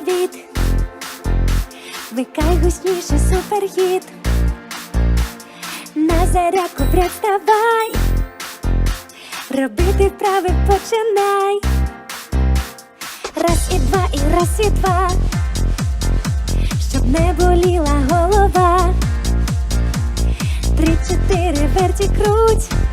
привіт. Вмикай гучніше суперхіт. На зарядку прям. Робити вправи починай. Раз і два, і раз і два. Щоб не боліла голова. Три, чотири, верті круть.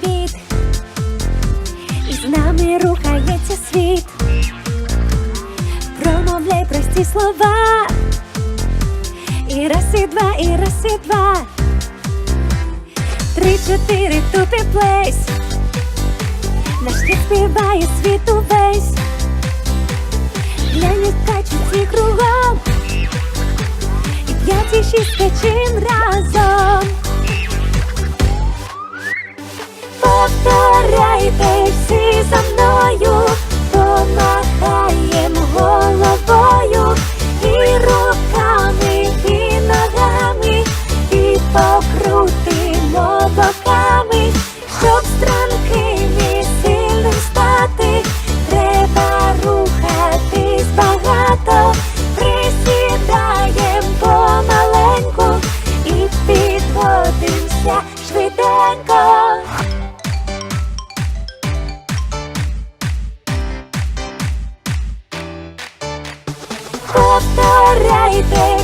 Привіт, і з нами рухається світ. Промовляй прості слова. І раз, і два, і раз, і два. Три, чотири, тупі плейс. Наш хіт співає світ увесь. Глянь, качуть всі кругом. І п'ять, і шість качим разом. feel เตรง